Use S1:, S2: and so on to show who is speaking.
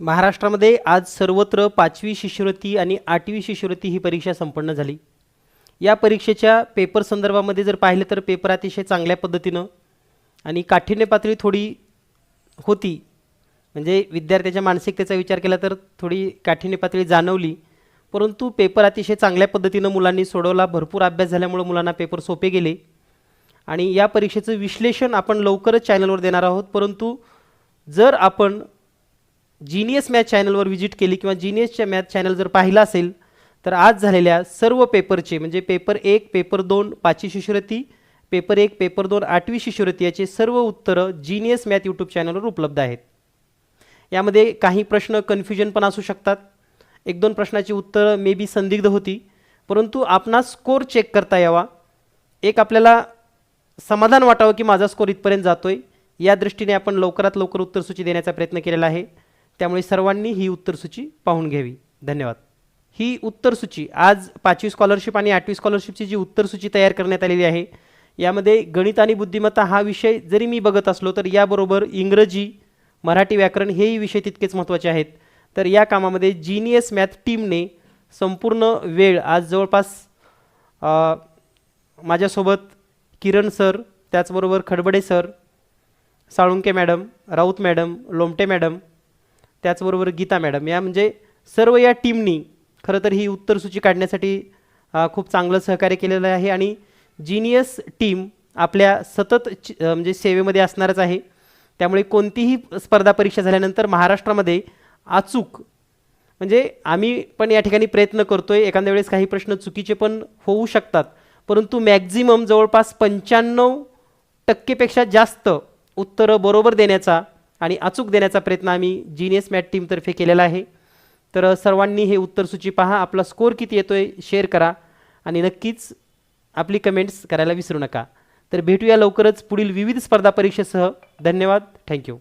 S1: महाराष्ट्रामध्ये आज सर्वत्र पाचवी शिष्यवृत्ती आणि आठवी शिष्यवृत्ती ही परीक्षा संपन्न झाली. या परीक्षेच्या पेपर संदर्भामध्ये जर पाहिलं तर पेपर अतिशय चांगल्या पद्धतीनं आणि काठिण्य पातळी थोडी होती. म्हणजे विद्यार्थ्याच्या मानसिकतेचा विचार केला तर थोडी काठिण्य पातळी जाणवली. परंतु पेपर अतिशय चांगल्या पद्धतीनं मुलांनी सोडवला. भरपूर अभ्यास झाल्यामुळे मुलांना पेपर सोपे गेले. आणि या परीक्षेचं विश्लेषण आपण लवकरच चॅनलवर देणार आहोत. परंतु जर आपण जीनियस मॅथ चॅनलवर व्हिजिट केली किंवा जीनियसच्या मॅथ चॅनल जर पाहिला असेल तर आज झालेल्या सर्व पेपरचे म्हणजे पेपर एक पेपर दोन पाचवी शिष्यवृत्ती पेपर एक पेपर दोन आठवी शिष्यवृत्ती याचे सर्व उत्तरं जीनियस मॅथ यूट्यूब चॅनलवर उपलब्ध आहेत. यामध्ये काही प्रश्न कन्फ्युजन पण असू शकतात. एक दोन प्रश्नाची उत्तरं मे बी संदिग्ध होती परंतु आपणास स्कोर चेक करता यावा. एक आपल्याला समाधान वाटावं की माझा स्कोर इथपर्यंत जातोय. या दृष्टीने आपण लवकरात लवकर उत्तरसूची देण्याचा प्रयत्न केलेला आहे. त्यामुळे सर्वांनी ही उत्तरसूची पाहून घ्यावी. धन्यवाद. ही उत्तरसूची आज पाचवी स्कॉलरशिप आणि आठवी स्कॉलरशिपची जी उत्तरसूची तयार करण्यात आलेली आहे यामध्ये गणित आणि बुद्धिमत्ता हा विषय जरी मी बघत असलो तर याबरोबर इंग्रजी मराठी व्याकरण हेही विषय तितकेच महत्त्वाचे आहेत. तर या कामामध्ये जीनियस मॅथ टीमने संपूर्ण वेळ आज जवळपास माझ्यासोबत किरण सर त्याचबरोबर Khadbade sir Salunke madam Raut madam Lomte madam त्याचबरोबर गीता मॅडम. या म्हणजे सर्व या टीमनी खरं तर ही उत्तरसूची काढण्यासाठी खूप चांगलं सहकार्य केलेलं आहे आणि जिनियस टीम आपल्या सतत म्हणजे सेवेमध्ये असणारच आहे. त्यामुळे कोणतीही स्पर्धा परीक्षा झाल्यानंतर महाराष्ट्रामध्ये अचूक म्हणजे आम्ही पण या ठिकाणी प्रयत्न करतो आहे एखाद्या वेळेस काही प्रश्न चुकीचे पण होऊ शकतात. परंतु मॅक्झिमम जवळपास पंच्याण्णव टक्केपेक्षा जास्त उत्तरं बरोबर देण्याचा आणि अचूक देण्याचा प्रयत्न आम्ही जीनियस मॅट टीमतर्फे केलेला आहे. तर सर्वांनी हे उत्तरसूची पहा. आपला स्कोर किती येतो आहे शेअर करा. आणि नक्कीच आपली कमेंट्स करायला विसरू नका. तर भेटूया लवकरच पुढील विविध स्पर्धा परीक्षेसह. धन्यवाद. थँक्यू